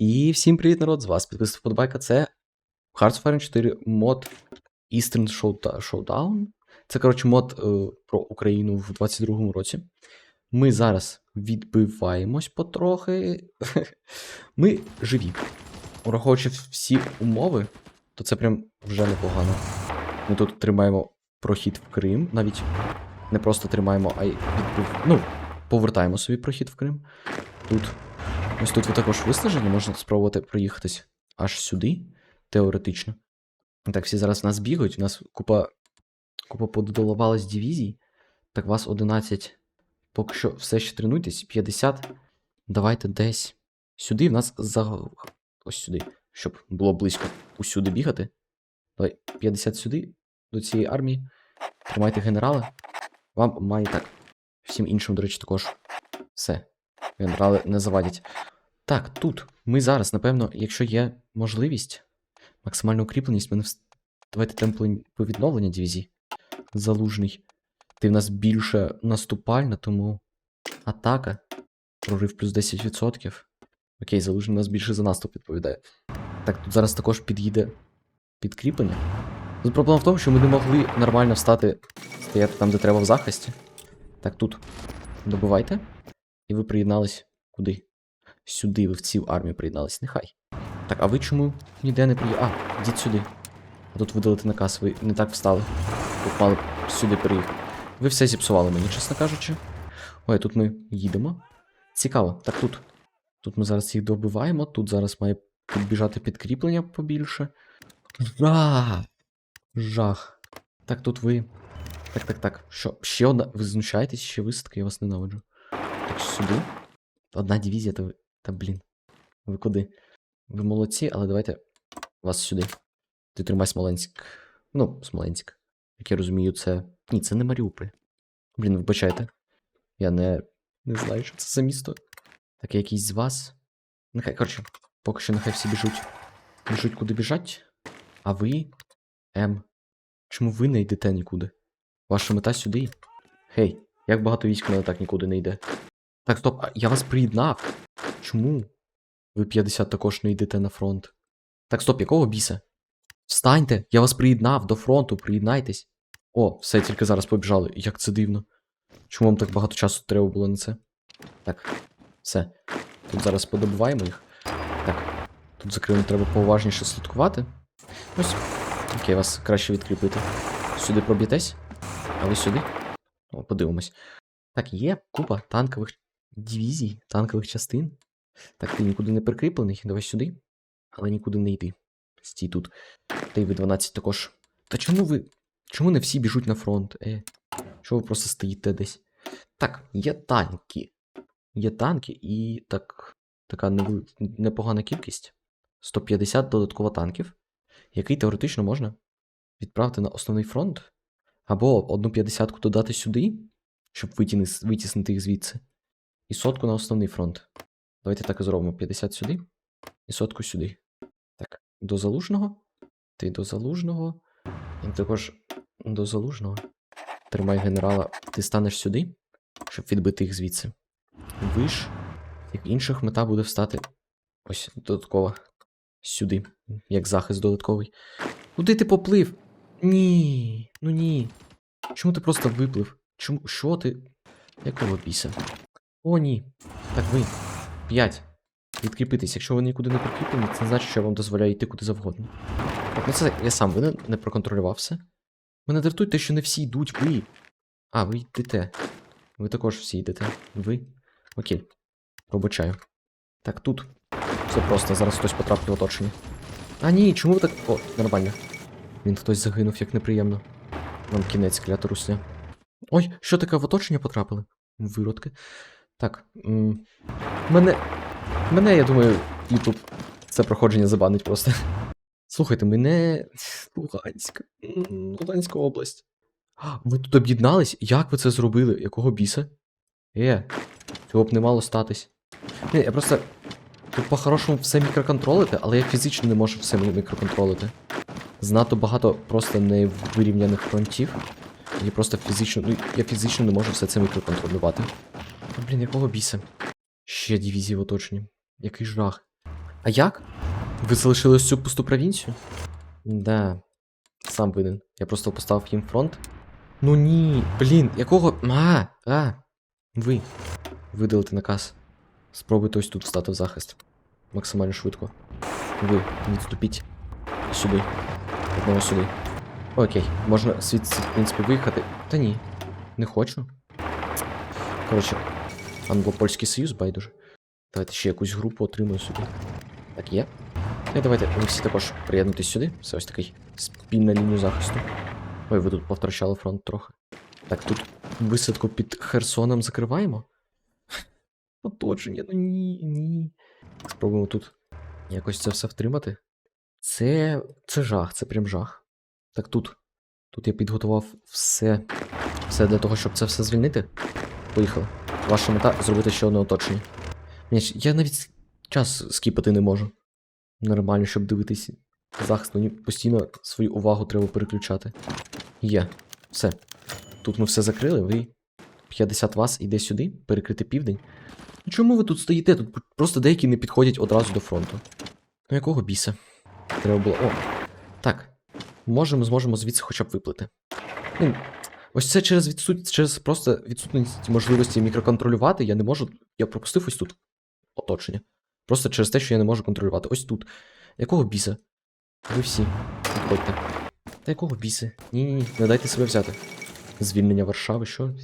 І всім привіт, народ! З вас підписується вподобайка. Це Hearts of Iron 4 мод Eastern Showdown. Це, коротше, мод е, про Україну в 22-му році. Ми зараз відбиваємось потрохи. Ми живі. Ураховуючи всі умови, то це прям вже непогано. Ми тут тримаємо прохід в Крим, навіть не просто тримаємо, а й відбив... ну, повертаємо собі прохід в Крим. Тут Ось тут ви також виснажені, можна спробувати проїхатись аж сюди, теоретично. Так, всі зараз в нас бігають, у нас купа, купа подолавалась дивізій. Так, вас 11. Поки що все ще тренуйтесь, 50. Давайте десь сюди. В нас за. Ось сюди, щоб було близько усюди бігати. Давай 50 сюди, до цієї армії. Тримайте генерала. Вам має так. Всім іншим, до речі, також. Все. Генерали не завадять. Так, тут. Ми зараз, напевно, якщо є можливість, максимальна укріпленість, мене вс... давайте темпи по відновлення дивізій. Залужний. Ти в нас більше наступальна, тому атака. Прорив плюс 10%. Окей, залужний у нас більше за наступ відповідає. Так, тут зараз також під'їде підкріплення. Тут проблема в тому, що ми не могли нормально встати, стояти там, де треба в захисті. Так, тут. Добивайте. І ви приєднались куди? Сюди ви в цю армію приєднались, нехай. Так, а ви чому ніде не приїхали? А, йдіть сюди. А тут видалити наказ, ви не так встали. Тут мали сюди приїхати. Ви все зіпсували мені, чесно кажучи. Ой, тут ми їдемо. Цікаво. Так тут. Тут ми зараз їх добиваємо, тут зараз має підбіжати підкріплення побільше. Жах! Жах. Так, тут ви. Так, так, так. Що? Ще одна. Ви знущаєтесь, ще висадки, я вас ненавиджу. Сюди. Одна дивізія, то. Та блін. Ви куди? Ви молодці, але давайте вас сюди. Ти тримай Смоленськ. Ну, Смоленськ. Як я розумію, це. Ні, це не Маріуполь. Блін, вибачайте. Я не. Не знаю, що це за місто. Так, якийсь з вас. Нехай, коротше, поки що нехай всі біжуть. Біжуть куди біжать. А ви. М. Чому ви не йдете нікуди? Ваша мета сюди? Гей, як багато військ мене так нікуди не йде. Так, стоп, я вас приєднав. Чому? Ви 50 також не йдете на фронт. Так, стоп, якого біса? Встаньте! Я вас приєднав до фронту, приєднайтесь. О, все, тільки зараз побіжали. Як це дивно. Чому вам так багато часу треба було на це? Так, все. Тут зараз подобуваємо їх. Так, тут за Кримом треба поуважніше слідкувати. Ось. Окей, вас краще відкріпити. Сюди проб'єтесь? А ви сюди? О, подивимось. Так, є купа танкових дивізій, танкових частин. Так, ти нікуди не прикріплений, давай сюди. Але нікуди не йди. Стій тут. Та й ви 12 також. Та чому ви. Чому не всі біжуть на фронт? Е, Чого ви просто стоїте десь? Так, є танки. Є танки і так. Така непогана кількість. 150 додатково танків, який теоретично можна відправити на основний фронт. Або одну 50-ку додати сюди, щоб витіснити їх звідси. І сотку на основний фронт. Давайте так і зробимо. 50 сюди і сотку сюди. Так, до залужного. Ти до залужного. І також до залужного. Тримай генерала. Ти станеш сюди, щоб відбити їх звідси. Ви ж, як інших, мета буде встати. Ось додатково. Сюди. Як захист додатковий. Куди ти поплив? Ні. Ну ні. Чому ти просто виплив? Чому? Що ти? Якого біса? О, ні. Так ви. П'ять. Відкріпитись. Якщо ви нікуди не прикріплені, це не значить, що я вам дозволяю йти куди завгодно. Так, ну це я сам винен, не проконтролював все. Мене дратує те, що не всі йдуть, ви. А, ви йдете. Ви також всі йдете. Ви. Окей. Пробачаю. Так, тут. Все просто, зараз хтось потрапить в оточення. А ні, чому ви так. О, нормально. Він хтось загинув, як неприємно. Нам кінець клята русня. Ой, що таке в оточення потрапили? Виродки. Так. Мене. Мене, я думаю, Ютуб це проходження забанить просто. Слухайте, мене. Луганська. Луганська область. Ви тут об'єднались? Як ви це зробили? Якого біса? Е, цього б не мало статись. Ні, я просто. Тут по-хорошому все мікроконтролити, але я фізично не можу все мікроконтролити. Знато багато просто невирівняних фронтів. Я просто фізично. Ну, я фізично не можу все це мікроконтролювати. Та, блін, якого біса? Ще дивізії в оточенні. Який жах. А як? Ви залишили ось цю пусту провінцію? Да. Сам винен. Я просто поставив їм фронт. Ну ні, блін, якого. А, а. Ви. Видалити наказ. Спробуйте ось тут встати в захист. Максимально швидко. Ви, відступіть. Сюди. Одного сюди. Окей, можна звідси, в принципі, виїхати. Та ні, не хочу. Коротше, англо-польський союз, байдуже. Давайте ще якусь групу отримую сюди. Так, є. І давайте ви всі також приєднуйтесь сюди. Це ось такий спільна лінію захисту. Ой, ви тут повтрачали фронт трохи. Так, тут висадку під Херсоном закриваємо. Оточення, ну ні, ні. Спробуємо тут якось це все втримати. Це. це жах, це прям жах. Так тут. Тут я підготував все. Все для того, щоб це все звільнити. Поїхали. Ваша мета зробити ще одне оточення. Ж- Я навіть час скіпати не можу. Нормально, щоб дивитися. Захист, мені постійно свою увагу треба переключати. Є. Все. Тут ми все закрили, ви 50 вас іде сюди, перекрити південь. Ну чому ви тут стоїте? Тут просто деякі не підходять одразу до фронту. Ну якого біса? Треба було. О! Так. Можемо, зможемо звідси хоча б виплити. Ось це через відсут... через просто відсутність можливості мікроконтролювати. Я не можу. Я пропустив ось тут оточення. Просто через те, що я не можу контролювати. Ось тут. Якого біса? Ви всі. Підходьте. Та якого біса? Ні-ні, ні, не дайте себе взяти. Звільнення Варшави, що?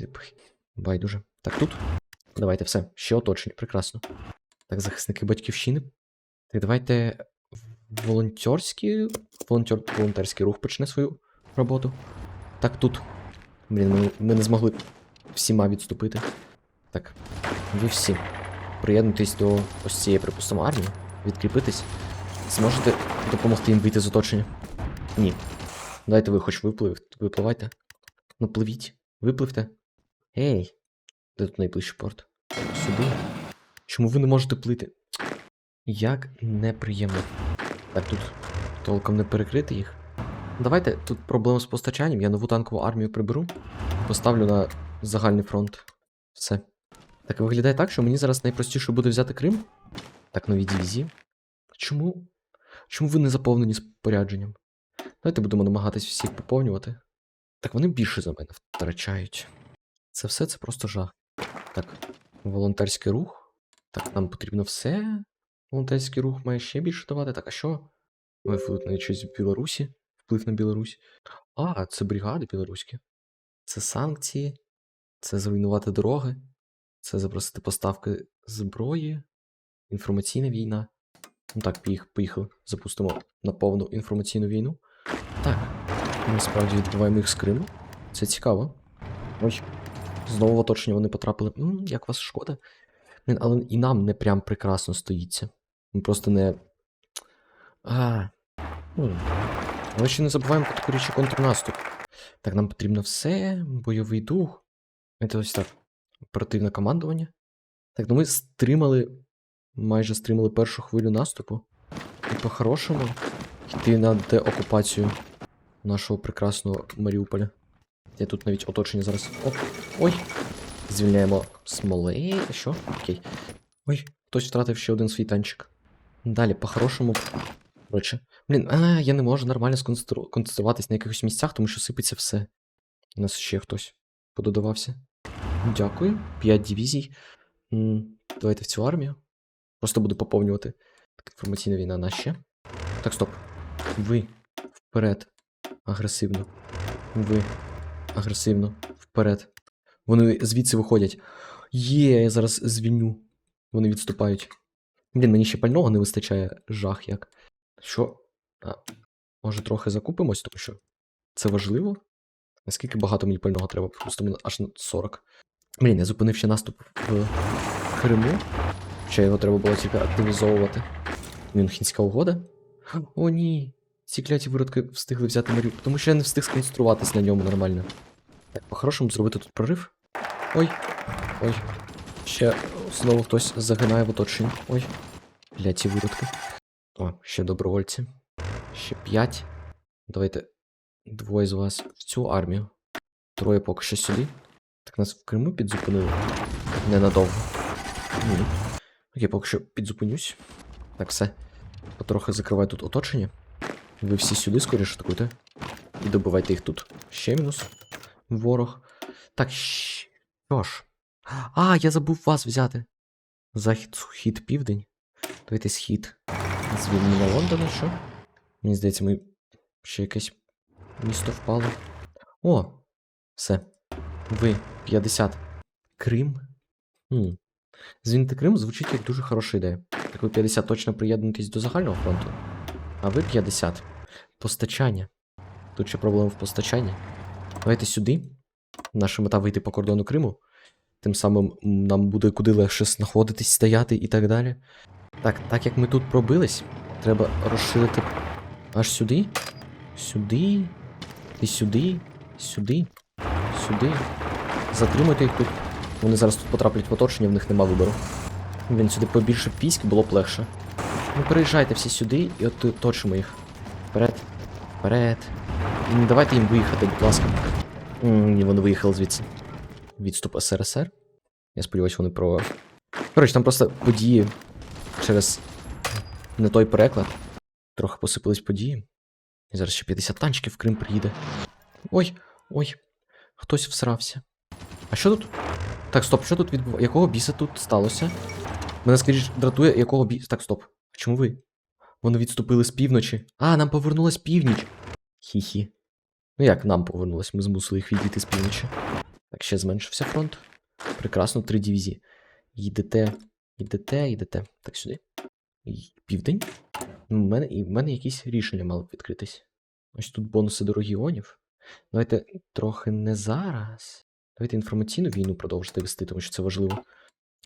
Байдуже. Так, тут. Давайте все. Ще оточення. Прекрасно. Так, захисники батьківщини. Так, давайте волонтерський. Волонтер... Волонтерський рух почне свою роботу. Так, тут. Блін, ми, ми не змогли всіма відступити. Так, ви всі. Приєднуйтесь до ось цієї, припустимо, армії, відкріпитись. Зможете допомогти їм вийти з оточення? Ні. Дайте ви хоч виплив, випливайте. Ну, пливіть, випливте. Ей, де тут найближчий порт? Сюди. Чому ви не можете плити? Як неприємно. Так, тут толком не перекрити їх. Давайте тут проблема з постачанням. Я нову танкову армію приберу. Поставлю на загальний фронт. Все. Так виглядає так, що мені зараз найпростіше буде взяти Крим. Так, нові дивізії. Чому? Чому ви не заповнені спорядженням? Давайте будемо намагатись всіх поповнювати. Так вони більше за мене втрачають. Це все це просто жах. Так, волонтерський рух. Так, нам потрібно все. Волонтерський рух має ще більше давати. Так, а що? Ой, тут навіть щось в Білорусі. Вплив на Білорусь. А, це бригади білоруські. Це санкції. Це зруйнувати дороги. Це запросити поставки зброї. Інформаційна війна. Ну так, поїхали. Запустимо на повну інформаційну війну. Так. Ми справді відбиваємо їх з Криму. Це цікаво. Ой. Знову в оточення вони потрапили. М, як вас шкода. Але і нам не прям прекрасно стоїться. Ми просто не. А. Ну. Але ще не забуваємо про такий контрнаступ. Так, нам потрібно все, бойовий дух. Це ось так. Оперативне командування. Так, ну ми стримали. Майже стримали першу хвилю наступу. І по-хорошому йти на деокупацію нашого прекрасного Маріуполя. Я тут навіть оточення зараз. Оп. Ой! Звільняємо смоли. Що? Окей. Ой, хтось втратив ще один свій танчик. Далі, по-хорошому. Коротше. Блін, а, я не можу нормально сконцентру- концентруватись на якихось місцях, тому що сипеться все. У нас ще хтось пододавався. Дякую. П'ять дивізій. Давайте в цю армію. Просто буду поповнювати. Так, інформаційна війна на ще. Так, стоп. Ви. Вперед. Агресивно. Ви. Агресивно. Вперед. Вони звідси виходять. Є, я зараз звільню. Вони відступають. Блін, мені ще пального не вистачає. Жах як. Що? А, може трохи закупимось, тому що це важливо? Наскільки багато мені пального треба? Просто мені аж на 40. Блін, я зупинив ще наступ в Криму. Ще його треба було тільки активізовувати. Мюнхенська угода. О, ні. Ці кляті виродки встигли взяти Маріуполь, тому що я не встиг сконцентруватись на ньому нормально. Так, по-хорошому зробити тут прорив. Ой. Ой. Ще знову хтось загинає в оточенні. Ой. Кляті виродки. О, ще добровольці. Ще п'ять. Давайте двоє з вас в цю армію. Троє поки що сюди. Так нас в Криму підзупинили. Ненадовго. Ні. Окей, поки що підзупинюсь. Так, все. Потрохи закриваю тут оточення. Ви всі сюди скоріше атакуйте. І добивайте їх тут. Ще мінус. Ворог. Так, що ж. А, я забув вас взяти. Захід, схід, південь. Давайте схід. Звільнення Лондона, що? Мені здається, ми ще якесь місто впало. О! Все. Ви 50. Крим? Хм. Звільнити Крим звучить як дуже хороша ідея. Так ви 50 точно приєднуєтесь до загального фронту. А ви 50. Постачання. Тут ще проблема в постачанні. Давайте сюди. Наша мета вийти по кордону Криму. Тим самим нам буде куди легше знаходитись, стояти і так далі. Так, так як ми тут пробились, треба розширити аж сюди. Сюди. І сюди. Сюди. Сюди. Затримуйте їх тут. Вони зараз тут потраплять в оточення, в них нема вибору. Він сюди побільше військ, було б легше. Ну переїжджайте всі сюди і от оточимо їх. Вперед. Вперед. Давайте їм виїхати, будь ласка. Ні, вони виїхали звідси. Відступ СРСР. Я сподіваюся, вони про. Коротше, там просто події через не той переклад. Трохи посипались події. І зараз ще 50 танчиків в Крим приїде. Ой, ой, хтось всрався. А що тут? Так, стоп, що тут відбувається? Якого біса тут сталося? Мене скоріш дратує, якого біса. Так, стоп. Чому ви? Вони відступили з півночі. А, нам повернулась північ. Хі-хі. Ну як нам повернулось? Ми змусили їх відійти з півночі. Так, ще зменшився фронт. Прекрасно, три дивізії. Їдете, їдете, їдете. Так, сюди. Південь. Ну, в мене, і в мене якісь рішення мали б відкритись. Ось тут бонуси до регіонів. Давайте трохи не зараз. Давайте інформаційну війну продовжити вести, тому що це важливо.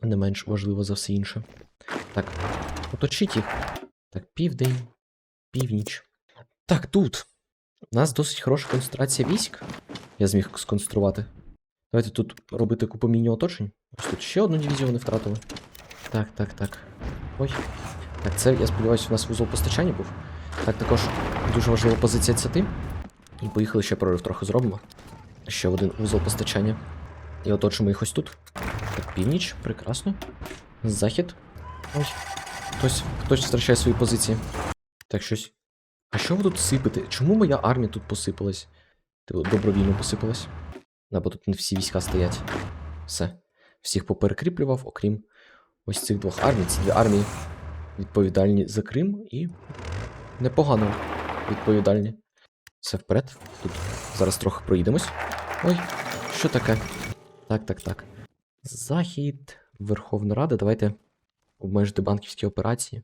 Не менш важливо за все інше. Так, оточіть їх. Так, південь, північ. Так, тут. У нас досить хороша концентрація військ. Я зміг сконструювати. Давайте тут робити купу міні-оточень. Ось тут ще одну дивізію вони втратили. Так, так, так. Ой. Так, це, я сподіваюся, у нас вузол постачання був. Так, також дуже важлива позиція це ти. І поїхали ще прорив трохи зробимо. Ще один вузол постачання. І оточимо їх ось тут. Так, північ, прекрасно. Захід. Ой. Хтось, хтось втрачає свої позиції. Так, щось. А що ви тут сипете? Чому моя армія тут посипалась? Типу, добровільно посипалась. Да, бо тут не всі війська стоять. Все. Всіх поперекріплював, окрім ось цих двох армій. Ці дві армії відповідальні за Крим і непогано відповідальні. Все вперед. Тут зараз трохи проїдемось. Ой, що таке? Так, так, так. Захід, Верховна Рада, давайте обмежити банківські операції.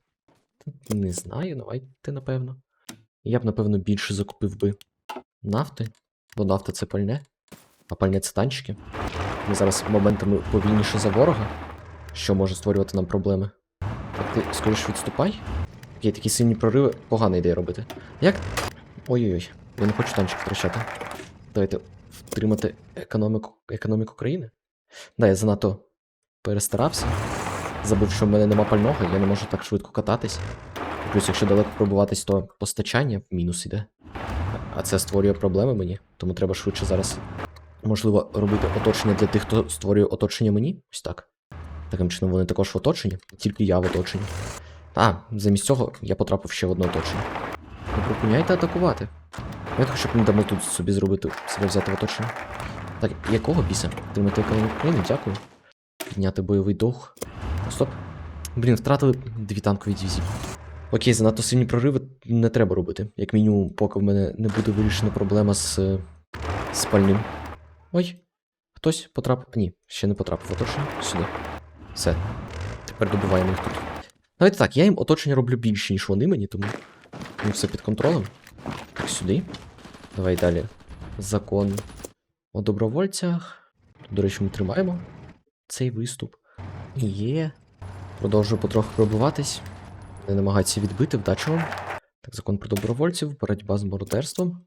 Не знаю, давайте, напевно. Я б, напевно, більше закупив би нафти, бо нафта це пальне, а пальне це танчики. Ми зараз моментами повільніше за ворога, що може створювати нам проблеми. Скоріш відступай. Окей, такі сильні прориви, погана ідея робити. Як. Ой-ой-ой, я не хочу танчик втрачати. Давайте втримати економіку, економіку країни. Да, я занадто перестарався. Забув, що в мене нема пального, я не можу так швидко кататись. Плюс, якщо далеко пробуватись, то постачання мінус іде. А це створює проблеми мені, тому треба швидше зараз. Можливо, робити оточення для тих, хто створює оточення мені. Ось так. Таким чином вони також в оточенні, тільки я в оточенні. А, замість цього я потрапив ще в одне оточення. Не припиняйте атакувати. Я хочу, щоб не дамо тут собі зробити себе взяти в оточення. Так, якого біса? Тримати економіку країни, дякую. Підняти бойовий дух. Стоп. Блін, втратили дві танкові дивізії. Окей, занадто сильні прориви не треба робити. Як мінімум, поки в мене не буде вирішена проблема з, е, з пальним. Ой, хтось потрапив. Ні, ще не потрапив оточення. Сюди. Все. Тепер добиваємо їх тут. Давайте так, я їм оточення роблю більше, ніж вони мені, тому ну, все під контролем. Так, сюди. Давай далі. Закон о добровольцях. До речі, ми тримаємо цей виступ. Є. Продовжую потроху пробиватись. Не намагаються відбити, вдачі вам. Так, закон про добровольців, боротьба з мародерством.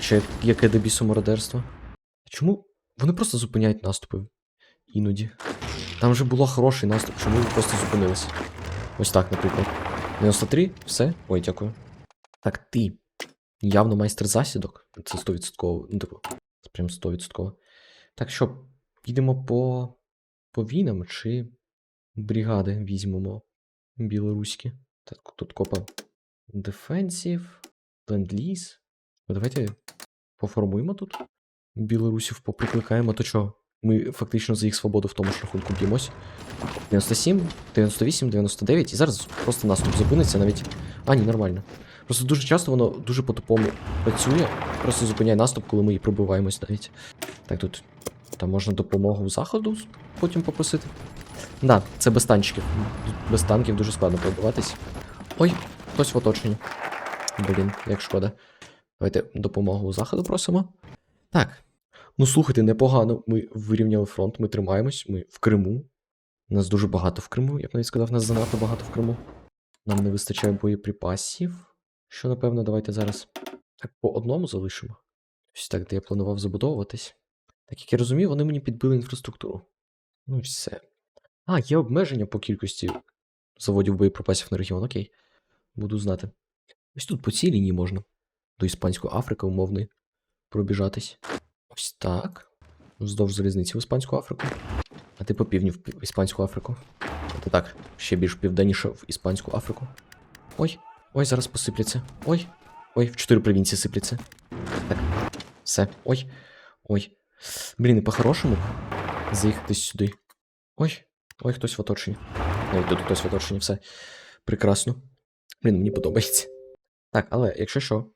Ще яке до бісу мародерство. Чому вони просто зупиняють наступи іноді? Там вже було хороший наступ, чому ви просто зупинилися? Ось так, наприклад. 93, все. Ой, дякую. Так, ти. Явно майстер засідок. Це 100%. Ну, типу, прям 100%. Так що, підемо по. по війнам чи бригади візьмемо білоруські. Так, тут копа Дефенсів, ленд-ліз. Ну, давайте поформуємо тут. Білорусів поприкликаємо, то що? Ми фактично за їх свободу в тому ж рахунку б'ємось. 97, 98, 99, і зараз просто наступ зупиниться навіть. А, ні, нормально. Просто дуже часто воно дуже по-тупому працює. Просто зупиняє наступ, коли ми і пробиваємось навіть. Так, тут там можна допомогу заходу потім попросити. Да, це без танчиків. Без танків дуже складно пробиватись. Ой, хтось в оточенні. Блін, як шкода. Давайте допомогу заходу просимо. Так. Ну слухайте, непогано. Ми вирівняли фронт, ми тримаємось, ми в Криму. Нас дуже багато в Криму, я б навіть сказав, нас занадто багато в Криму. Нам не вистачає боєприпасів. Що, напевно, давайте зараз так по одному залишимо. Ось так, де я планував забудовуватись. Так як я розумію, вони мені підбили інфраструктуру. Ну і все. А, є обмеження по кількості заводів боєприпасів на регіон, окей. Буду знати. Ось тут по цій лінії можна. До Іспанської Африки умовної пробіжатись. Ось так. Вздовж залізниці в Іспанську Африку. А ти по півдню в Іспанську Африку. Ти так, ще більш південніше в Іспанську Африку. Ой, ой, зараз посипляться. Ой. Ой, в чотири провінції сипляться. Так. Все. Ой. Ой. Блін, і по-хорошому заїхати сюди. Ой. Ой, хтось в оточенні. Навіть тут хтось в оточенні, все. Прекрасно. Блін, мені подобається. Так, але якщо що,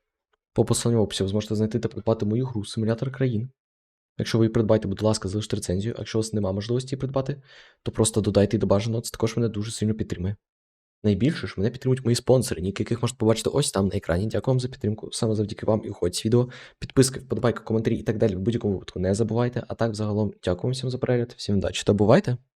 по посиланню в описі ви зможете знайти та придбати мою гру Симулятор країн. Якщо ви її придбаєте, будь ласка, залиште рецензію. Якщо у вас немає можливості її придбати, то просто додайте її до бажаного, це також мене дуже сильно підтримує. Найбільше ж мене підтримують мої спонсори, ніки яких можете побачити ось там на екрані. Дякую вам за підтримку. Саме завдяки вам і уходить з відео. Підписки, вподобайки, коментарі і так далі в будь-якому випадку не забувайте. А так, загалом, дякую всім за перегляд, всім удачі та бувайте!